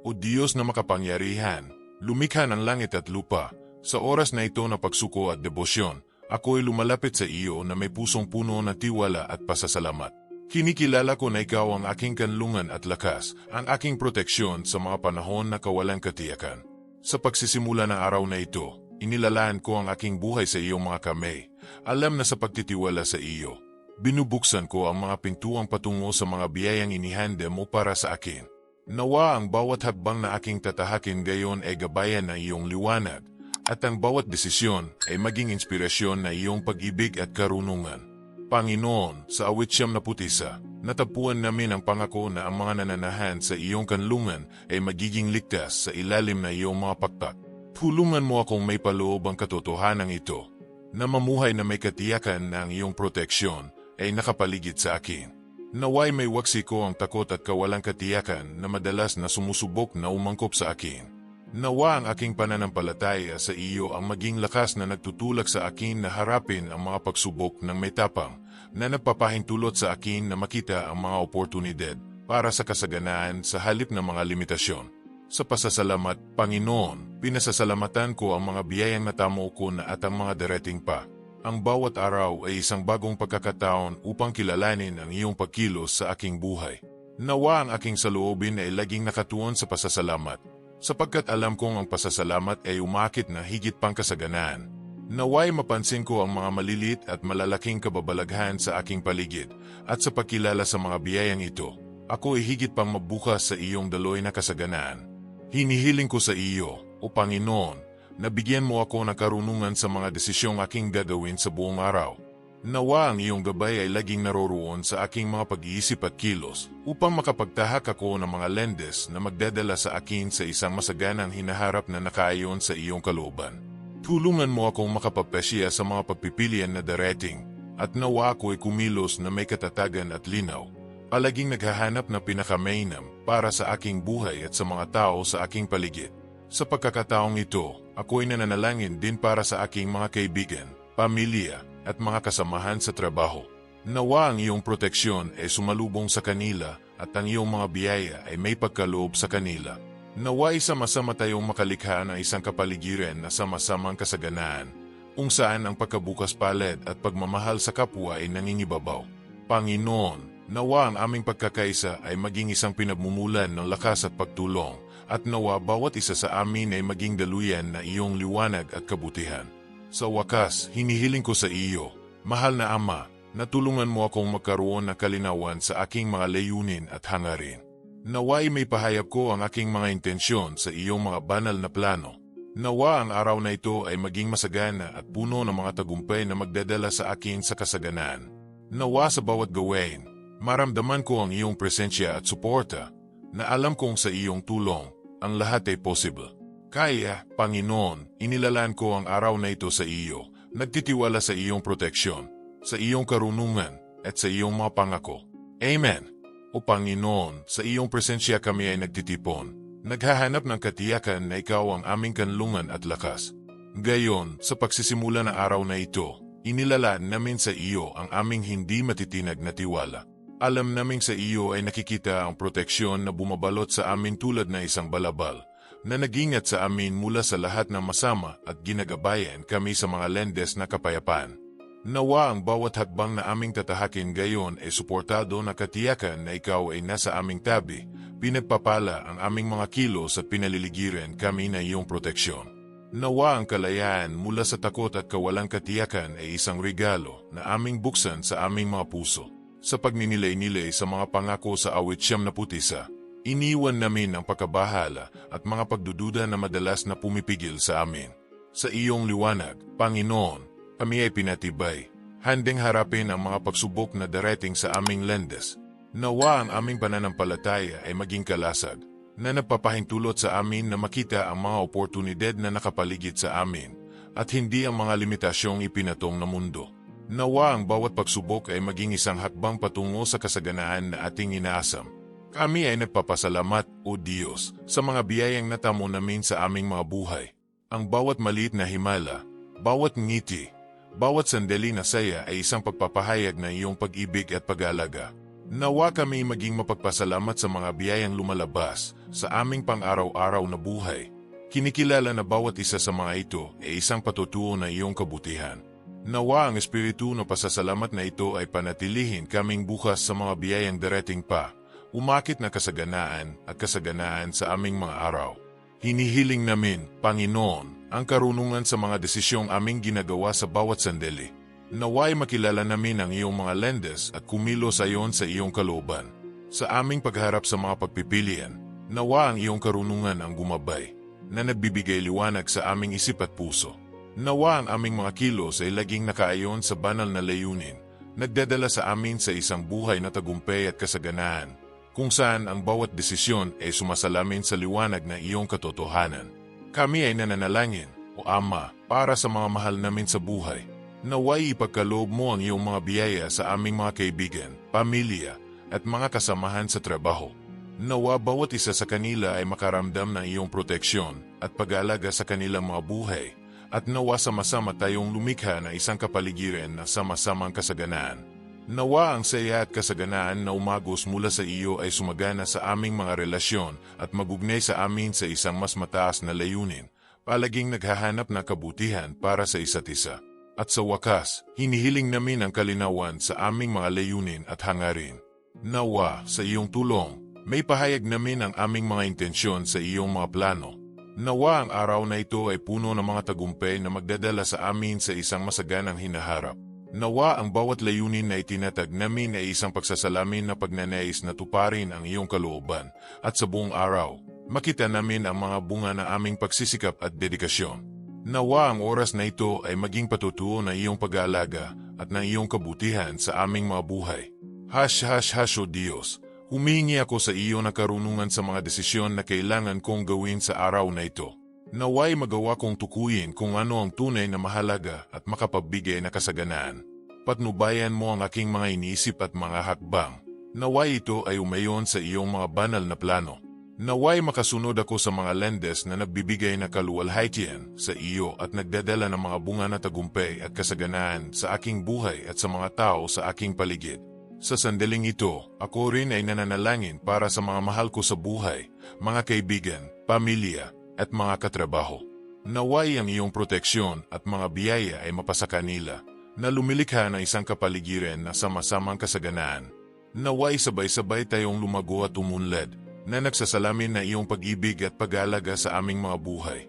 O Diyos na makapangyarihan, lumikha ng langit at lupa, sa oras na ito na pagsuko at debosyon, ako'y lumalapit sa iyo na may pusong puno ng tiwala at pasasalamat. Kinikilala ko na ikaw ang aking kanlungan at lakas, ang aking proteksyon sa mga panahon na kawalang katiyakan. Sa pagsisimula ng araw na ito, inilalaan ko ang aking buhay sa iyong mga kamay. Alam na sa pagtitiwala sa iyo, binubuksan ko ang mga pintuang patungo sa mga biyayang inihanda mo para sa akin. Nawa ang bawat hakbang na aking tatahakin gayon ay gabayan ng iyong liwanag, at ang bawat desisyon ay maging inspirasyon na iyong pag-ibig at karunungan. Panginoon, sa awit siyam na putisa, natapuan namin ang pangako na ang mga nananahan sa iyong kanlungan ay magiging ligtas sa ilalim na iyong mga pakpak. Tulungan mo akong may paloob ang katotohanan ito, na mamuhay na may katiyakan na ang iyong proteksyon ay nakapaligid sa akin. Naway may waksi ko ang takot at kawalang katiyakan na madalas na sumusubok na umangkop sa akin. Nawa ang aking pananampalataya sa iyo ang maging lakas na nagtutulak sa akin na harapin ang mga pagsubok ng may tapang na nagpapahintulot sa akin na makita ang mga oportunidad para sa kasaganaan sa halip ng mga limitasyon. Sa pasasalamat, Panginoon, pinasasalamatan ko ang mga biyayang natamo ko na at ang mga darating pa. Ang bawat araw ay isang bagong pagkakataon upang kilalanin ang iyong pagkilos sa aking buhay. Nawa ang aking saloobin ay laging nakatuon sa pasasalamat, sapagkat alam kong ang pasasalamat ay umakit na higit pang kasaganaan. Naway mapansin ko ang mga malilit at malalaking kababalaghan sa aking paligid at sa pagkilala sa mga biyayang ito, ako ay higit pang mabukas sa iyong daloy na kasaganaan. Hinihiling ko sa iyo, O Panginoon, Nabigyan mo ako ng karunungan sa mga desisyong aking gagawin sa buong araw. Nawa ang iyong gabay ay laging naroroon sa aking mga pag-iisip at kilos upang makapagtahak ako ng mga lendes na magdadala sa akin sa isang masaganang hinaharap na nakaayon sa iyong kalooban. Tulungan mo akong makapagpasya sa mga pagpipilian na darating at nawa ako ay kumilos na may katatagan at linaw. Palaging naghahanap na pinakamainam para sa aking buhay at sa mga tao sa aking paligid. Sa pagkakataong ito, ako ay nananalangin din para sa aking mga kaibigan, pamilya, at mga kasamahan sa trabaho. Nawa ang iyong proteksyon ay sumalubong sa kanila at ang iyong mga biyaya ay may pagkaloob sa kanila. Nawa sama-sama tayong makalikha ng isang kapaligiran na sama-samang kasaganaan, kung saan ang pagkabukas palad at pagmamahal sa kapwa ay nangingibabaw. Panginoon, nawa ang aming pagkakaisa ay maging isang pinagmumulan ng lakas at pagtulong at nawa bawat isa sa amin ay maging daluyan na iyong liwanag at kabutihan. Sa wakas, hinihiling ko sa iyo, mahal na Ama, natulungan mo akong magkaroon ng kalinawan sa aking mga layunin at hangarin. Naway may pahayag ko ang aking mga intensyon sa iyong mga banal na plano. Nawa ang araw na ito ay maging masagana at puno ng mga tagumpay na magdadala sa akin sa kasaganaan. Nawa sa bawat gawain, maramdaman ko ang iyong presensya at suporta na alam kong sa iyong tulong ang lahat ay possible. Kaya, Panginoon, inilalaan ko ang araw na ito sa iyo, nagtitiwala sa iyong proteksyon, sa iyong karunungan, at sa iyong mga pangako. Amen. O Panginoon, sa iyong presensya kami ay nagtitipon, naghahanap ng katiyakan na ikaw ang aming kanlungan at lakas. Gayon, sa pagsisimula ng araw na ito, inilalaan namin sa iyo ang aming hindi matitinag na tiwala. Alam naming sa iyo ay nakikita ang proteksyon na bumabalot sa amin tulad na isang balabal, na nagingat sa amin mula sa lahat ng masama at ginagabayan kami sa mga lendes na kapayapaan. Nawa ang bawat hakbang na aming tatahakin gayon ay suportado na katiyakan na ikaw ay nasa aming tabi, pinagpapala ang aming mga kilos at pinaliligiran kami na iyong proteksyon. Nawa ang kalayaan mula sa takot at kawalang katiyakan ay isang regalo na aming buksan sa aming mga puso. Sa pagninilay-nilay sa mga pangako sa awit siyam na putisa, iniwan namin ang pagkabahala at mga pagdududa na madalas na pumipigil sa amin. Sa iyong liwanag, Panginoon, kami ay pinatibay, handing harapin ang mga pagsubok na darating sa aming lendes. Nawa ang aming pananampalataya ay maging kalasag, na nagpapahintulot sa amin na makita ang mga oportunidad na nakapaligid sa amin at hindi ang mga limitasyong ipinatong na mundo. Nawa ang bawat pagsubok ay maging isang hakbang patungo sa kasaganaan na ating inaasam. Kami ay nagpapasalamat, O Diyos, sa mga biyayang natamo namin sa aming mga buhay. Ang bawat maliit na himala, bawat ngiti, bawat sandali na saya ay isang pagpapahayag na iyong pag-ibig at pag-alaga. Nawa kami maging mapagpasalamat sa mga biyayang lumalabas sa aming pang-araw-araw na buhay. Kinikilala na bawat isa sa mga ito ay isang patutuo na iyong kabutihan. Nawa ang espiritu ng pasasalamat na ito ay panatilihin kaming bukas sa mga biyayang darating pa, umakit na kasaganaan at kasaganaan sa aming mga araw. Hinihiling namin, Panginoon, ang karunungan sa mga desisyong aming ginagawa sa bawat sandali. Naway makilala namin ang iyong mga lendes at kumilos ayon sa iyong kalooban. Sa aming pagharap sa mga pagpipilian, nawa ang iyong karunungan ang gumabay, na nagbibigay liwanag sa aming isip at puso. Nawa ang aming mga kilos ay laging nakaayon sa banal na layunin, nagdadala sa amin sa isang buhay na tagumpay at kasaganaan, kung saan ang bawat desisyon ay sumasalamin sa liwanag na iyong katotohanan. Kami ay nananalangin, o Ama, para sa mga mahal namin sa buhay, Naway ipagkaloob mo ang iyong mga biyaya sa aming mga kaibigan, pamilya, at mga kasamahan sa trabaho. Nawa bawat isa sa kanila ay makaramdam ng iyong proteksyon at pag-aalaga sa kanilang mga buhay, at nawa sama-sama tayong lumikha na isang kapaligiran na sama-samang kasaganaan. Nawa ang saya at kasaganaan na umagos mula sa iyo ay sumagana sa aming mga relasyon at magugnay sa amin sa isang mas mataas na layunin, palaging naghahanap ng kabutihan para sa isa't isa. At sa wakas, hinihiling namin ang kalinawan sa aming mga layunin at hangarin. Nawa, sa iyong tulong, may pahayag namin ang aming mga intensyon sa iyong mga plano. Nawa ang araw na ito ay puno ng mga tagumpay na magdadala sa amin sa isang masaganang hinaharap. Nawa ang bawat layunin na itinatag namin ay isang pagsasalamin na pagnanais na tuparin ang iyong kalooban at sa buong araw, makita namin ang mga bunga ng aming pagsisikap at dedikasyon. Nawa ang oras na ito ay maging patutuo na iyong pag-aalaga at ng iyong kabutihan sa aming mga buhay. Hash hash hash o Diyos, humingi ako sa iyo ng karunungan sa mga desisyon na kailangan kong gawin sa araw na ito. Naway magawa kong tukuyin kung ano ang tunay na mahalaga at makapagbigay na kasaganaan. Patnubayan mo ang aking mga iniisip at mga hakbang. Naway ito ay umayon sa iyong mga banal na plano. Naway makasunod ako sa mga lendes na nagbibigay na kaluwalhatian sa iyo at nagdadala ng mga bunga na tagumpay at kasaganaan sa aking buhay at sa mga tao sa aking paligid. Sa sandaling ito, ako rin ay nananalangin para sa mga mahal ko sa buhay, mga kaibigan, pamilya, at mga katrabaho. Naway ang iyong proteksyon at mga biyaya ay mapasa kanila na lumilikha ng isang kapaligiran na sama-samang kasaganaan. Naway sabay-sabay tayong lumago at umunlad na nagsasalamin na iyong pag-ibig at pag-alaga sa aming mga buhay.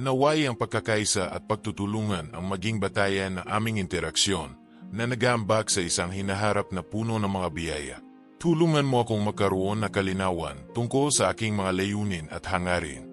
Naway ang pagkakaisa at pagtutulungan ang maging batayan ng aming interaksyon na nagambag sa isang hinaharap na puno ng mga biyaya. Tulungan mo akong magkaroon ng kalinawan tungkol sa aking mga layunin at hangarin.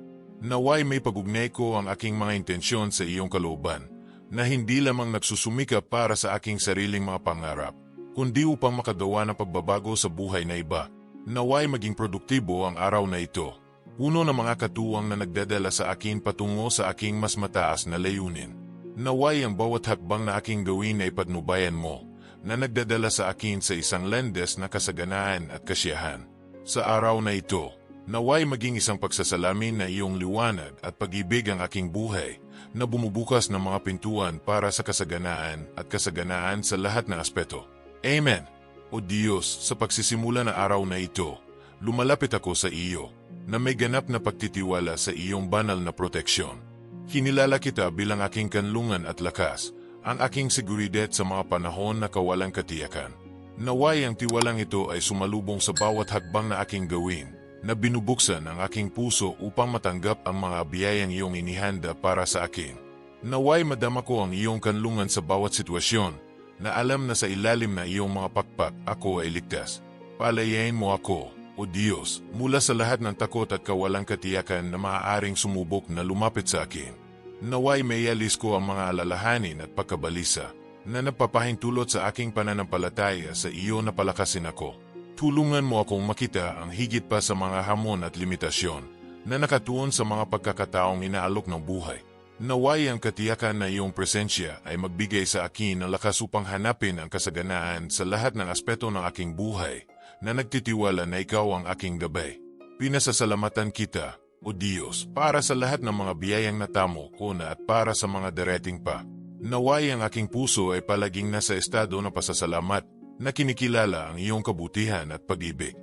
Naway may pagugnay ko ang aking mga intensyon sa iyong kalooban na hindi lamang nagsusumika para sa aking sariling mga pangarap, kundi upang makadawa ng pagbabago sa buhay na iba. Naway maging produktibo ang araw na ito. Puno ng mga katuwang na nagdadala sa akin patungo sa aking mas mataas na layunin. Naway ang bawat hakbang na aking gawin ay patnubayan mo, na nagdadala sa akin sa isang lendes na kasaganaan at kasiyahan. Sa araw na ito, naway maging isang pagsasalamin na iyong liwanag at pag-ibig ang aking buhay, na bumubukas ng mga pintuan para sa kasaganaan at kasaganaan sa lahat ng aspeto. Amen. O Diyos, sa pagsisimula na araw na ito, lumalapit ako sa iyo, na may ganap na pagtitiwala sa iyong banal na proteksyon. Kinilala kita bilang aking kanlungan at lakas, ang aking seguridad sa mga panahon na kawalang katiyakan. Naway ang tiwalang ito ay sumalubong sa bawat hakbang na aking gawin, na binubuksan ang aking puso upang matanggap ang mga biyayang iyong inihanda para sa akin. Naway madama ko ang iyong kanlungan sa bawat sitwasyon, na alam na sa ilalim na iyong mga pakpak ako ay ligtas. Palayain mo ako, O Diyos, mula sa lahat ng takot at kawalang katiyakan na maaaring sumubok na lumapit sa akin. Naway may alis ko ang mga alalahanin at pagkabalisa na napapahintulot sa aking pananampalataya sa iyo na palakasin ako. Tulungan mo akong makita ang higit pa sa mga hamon at limitasyon na nakatuon sa mga pagkakataong inaalok ng buhay. Naway ang katiyakan na iyong presensya ay magbigay sa akin ng lakas upang hanapin ang kasaganaan sa lahat ng aspeto ng aking buhay na nagtitiwala na ikaw ang aking gabay. Pinasasalamatan kita, O Diyos, para sa lahat ng mga biyayang natamo ko na at para sa mga darating pa. Naway ang aking puso ay palaging nasa estado ng pasasalamat na kinikilala ang iyong kabutihan at pag-ibig.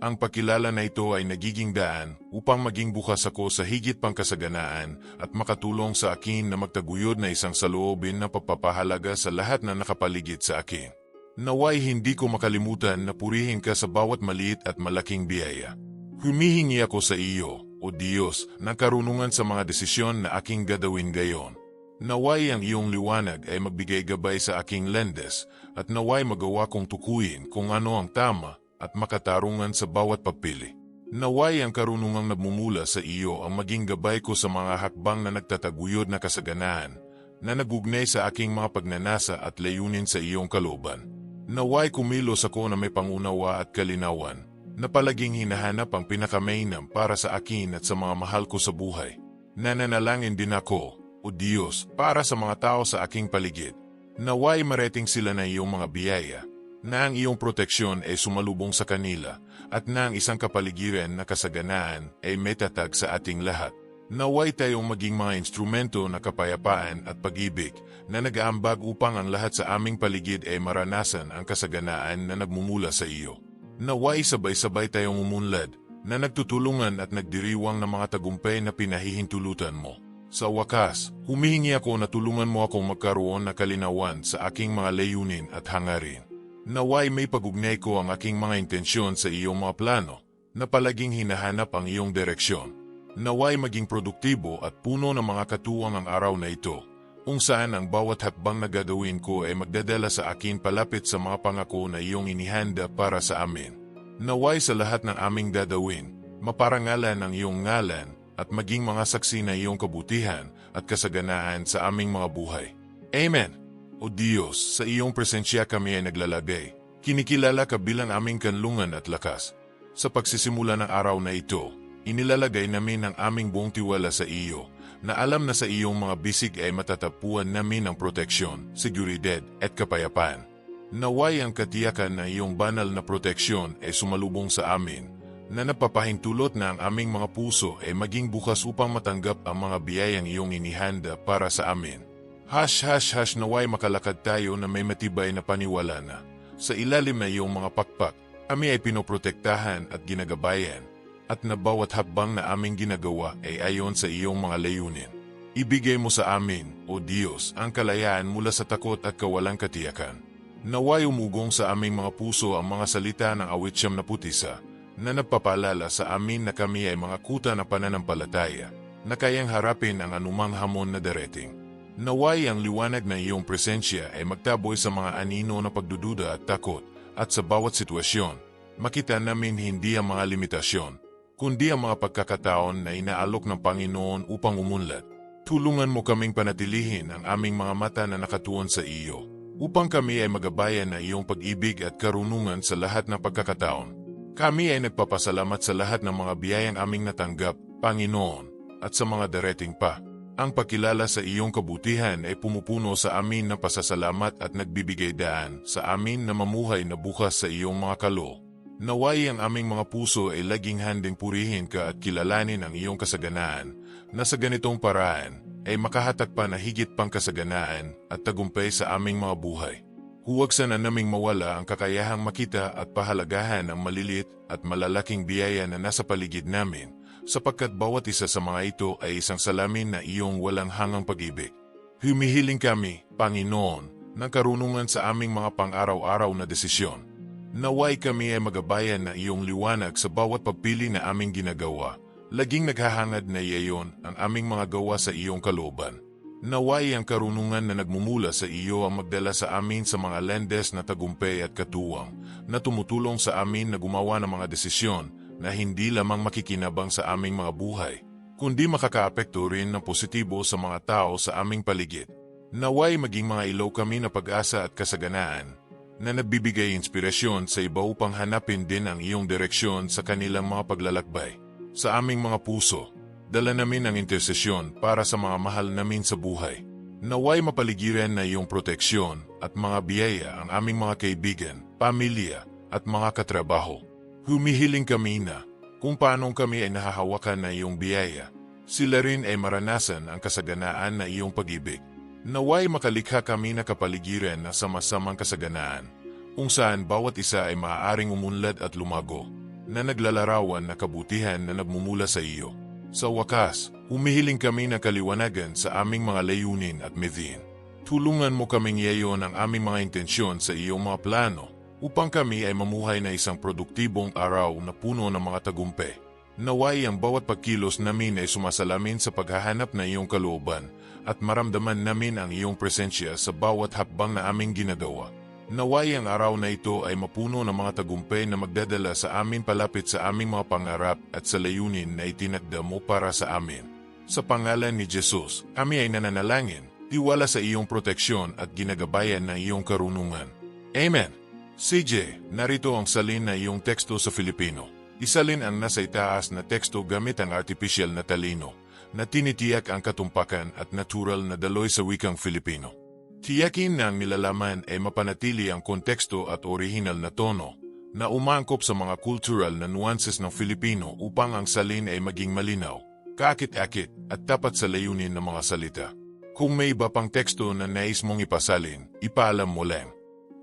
Ang pakilala na ito ay nagiging daan upang maging bukas ako sa higit pang kasaganaan at makatulong sa akin na magtaguyod na isang saloobin na pagpapahalaga sa lahat na nakapaligid sa akin. Naway hindi ko makalimutan na purihin ka sa bawat maliit at malaking biyaya. Humihingi ako sa iyo, O Diyos, ng karunungan sa mga desisyon na aking gagawin gayon. Naway ang iyong liwanag ay magbigay gabay sa aking lendes at naway magawa kong tukuyin kung ano ang tama at makatarungan sa bawat pagpili. Naway ang karunungang nagmumula sa iyo ang maging gabay ko sa mga hakbang na nagtataguyod na kasaganaan na nagugnay sa aking mga pagnanasa at layunin sa iyong kaloban. Naway kumilos ako na may pangunawa at kalinawan na palaging hinahanap ang pinakamainam para sa akin at sa mga mahal ko sa buhay. Nananalangin din ako, O Diyos, para sa mga tao sa aking paligid. Naway marating sila na iyong mga biyaya na ang iyong proteksyon ay sumalubong sa kanila at na ang isang kapaligiran na kasaganaan ay metatag sa ating lahat. Naway tayong maging mga instrumento na kapayapaan at pag-ibig na nag-aambag upang ang lahat sa aming paligid ay maranasan ang kasaganaan na nagmumula sa iyo. Naway sabay-sabay tayong umunlad na nagtutulungan at nagdiriwang ng mga tagumpay na pinahihintulutan mo. Sa wakas, humihingi ako na tulungan mo akong magkaroon na kalinawan sa aking mga layunin at hangarin. Naway may pagugnay ko ang aking mga intensyon sa iyong mga plano na palaging hinahanap ang iyong direksyon. Naway maging produktibo at puno ng mga katuwang ang araw na ito, kung saan ang bawat hakbang na gagawin ko ay magdadala sa akin palapit sa mga pangako na iyong inihanda para sa amin. Naway sa lahat ng aming gagawin, maparangalan ang iyong ngalan at maging mga saksi na iyong kabutihan at kasaganaan sa aming mga buhay. Amen. O Diyos, sa iyong presensya kami ay naglalagay. Kinikilala ka bilang aming kanlungan at lakas. Sa pagsisimula ng araw na ito, inilalagay namin ang aming buong tiwala sa iyo, na alam na sa iyong mga bisig ay matatapuan namin ang proteksyon, seguridad at kapayapaan. Naway ang katiyakan na iyong banal na proteksyon ay sumalubong sa amin, na napapahintulot na ang aming mga puso ay maging bukas upang matanggap ang mga biyayang iyong inihanda para sa amin. Hash hash hash naway makalakad tayo na may matibay na paniwala na. Sa ilalim na iyong mga pakpak, kami ay pinoprotektahan at ginagabayan at na bawat habang na aming ginagawa ay ayon sa iyong mga layunin. Ibigay mo sa amin, O Diyos, ang kalayaan mula sa takot at kawalang katiyakan. Naway umugong sa aming mga puso ang mga salita ng awitsyam na putisa na nagpapalala sa amin na kami ay mga kuta na pananampalataya na kayang harapin ang anumang hamon na darating. Naway ang liwanag ng iyong presensya ay magtaboy sa mga anino na pagdududa at takot at sa bawat sitwasyon, makita namin hindi ang mga limitasyon, kundi ang mga pagkakataon na inaalok ng Panginoon upang umunlad. Tulungan mo kaming panatilihin ang aming mga mata na nakatuon sa iyo, upang kami ay magabayan na iyong pag-ibig at karunungan sa lahat ng pagkakataon. Kami ay nagpapasalamat sa lahat ng mga biyayang aming natanggap, Panginoon, at sa mga darating pa. Ang pagkilala sa iyong kabutihan ay pumupuno sa amin ng pasasalamat at nagbibigay daan sa amin na mamuhay na bukas sa iyong mga kalo. Naway ang aming mga puso ay laging handing purihin ka at kilalanin ang iyong kasaganaan na sa ganitong paraan ay makahatak pa na higit pang kasaganaan at tagumpay sa aming mga buhay. Huwag sana naming mawala ang kakayahang makita at pahalagahan ang malilit at malalaking biyaya na nasa paligid namin sapagkat bawat isa sa mga ito ay isang salamin na iyong walang hangang pag-ibig. Humihiling kami, Panginoon, ng karunungan sa aming mga pang-araw-araw na desisyon. Naway kami ay magabayan na iyong liwanag sa bawat pagpili na aming ginagawa. Laging naghahangad na iyon ang aming mga gawa sa iyong kalooban. Naway ang karunungan na nagmumula sa iyo ang magdala sa amin sa mga lendes na tagumpay at katuwang na tumutulong sa amin na gumawa ng mga desisyon na hindi lamang makikinabang sa aming mga buhay, kundi makakaapekto rin ng positibo sa mga tao sa aming paligid. Naway maging mga ilaw kami na pag-asa at kasaganaan na nagbibigay inspirasyon sa iba upang hanapin din ang iyong direksyon sa kanilang mga paglalakbay. Sa aming mga puso, dala namin ang intersesyon para sa mga mahal namin sa buhay. Naway mapaligiran na iyong proteksyon at mga biyaya ang aming mga kaibigan, pamilya at mga katrabaho. Humihiling kami na kung paano kami ay nahahawakan na iyong biyaya, sila rin ay maranasan ang kasaganaan na iyong pag-ibig. Naway makalikha kami na kapaligiran na sama-samang kasaganaan, kung saan bawat isa ay maaaring umunlad at lumago, na naglalarawan na kabutihan na nagmumula sa iyo. Sa wakas, humihiling kami ng kaliwanagan sa aming mga layunin at mithin. Tulungan mo kaming yayon ang aming mga intensyon sa iyong mga plano upang kami ay mamuhay na isang produktibong araw na puno ng mga tagumpay. Naway ang bawat pagkilos namin ay sumasalamin sa paghahanap ng iyong kalooban at maramdaman namin ang iyong presensya sa bawat hakbang na aming ginagawa. Naway ang araw na ito ay mapuno ng mga tagumpay na magdadala sa amin palapit sa aming mga pangarap at sa layunin na itinakda mo para sa amin. Sa pangalan ni Jesus, kami ay nananalangin, tiwala sa iyong proteksyon at ginagabayan ng iyong karunungan. Amen. CJ, narito ang salin na iyong teksto sa Filipino. Isalin ang nasa itaas na teksto gamit ang artificial na talino na tinitiyak ang katumpakan at natural na daloy sa wikang Filipino. Tiyakin na ang nilalaman ay mapanatili ang konteksto at orihinal na tono na umangkop sa mga cultural na nuances ng Filipino upang ang salin ay maging malinaw, kakit-akit at tapat sa layunin ng mga salita. Kung may iba pang teksto na nais mong ipasalin, ipaalam mo lang.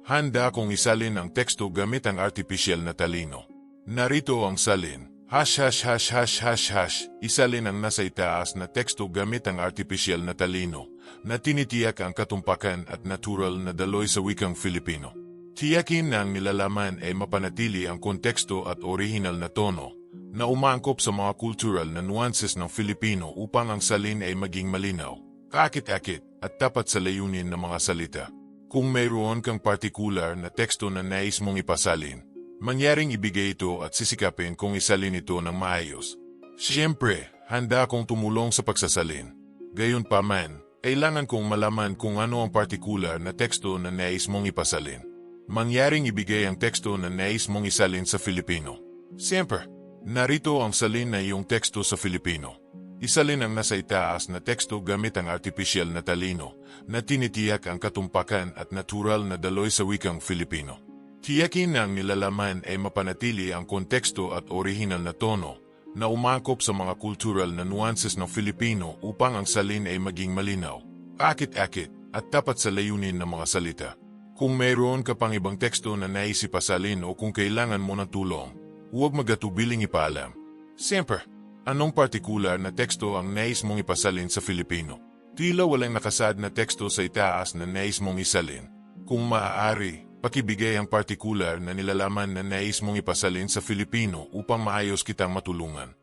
Handa kong isalin ang teksto gamit ang artificial na talino. Narito ang salin. Hash hash hash hash hash hash. Isalin ang nasa itaas na teksto gamit ang artificial na talino na tinitiyak ang katumpakan at natural na daloy sa wikang Filipino. Tiyakin na ang nilalaman ay mapanatili ang konteksto at orihinal na tono na umangkop sa mga cultural na nuances ng Filipino upang ang salin ay maging malinaw, kakit-akit at tapat sa layunin ng mga salita. Kung mayroon kang partikular na teksto na nais mong ipasalin, mangyaring ibigay ito at sisikapin kung isalin ito ng maayos. Siyempre, handa akong tumulong sa pagsasalin. Gayon pa man, kailangan kong malaman kung ano ang partikular na teksto na nais mong ipasalin. Mangyaring ibigay ang teksto na nais mong isalin sa Filipino. Siyempre, narito ang salin na iyong teksto sa Filipino. Isalin ang nasa itaas na teksto gamit ang artificial na talino na tinitiyak ang katumpakan at natural na daloy sa wikang Filipino. Tiyakin ang nilalaman ay mapanatili ang konteksto at orihinal na tono na umakop sa mga cultural na nuances ng Filipino upang ang salin ay maging malinaw, akit-akit at tapat sa layunin ng mga salita. Kung mayroon ka pang ibang teksto na naisipasalin o kung kailangan mo ng tulong, huwag magatubiling ipaalam. Siyempre, anong partikular na teksto ang nais mong ipasalin sa Filipino? Tila walang nakasad na teksto sa itaas na nais mong isalin. Kung maaari, pakibigay ang partikular na nilalaman na nais mong ipasalin sa Filipino upang maayos kitang matulungan.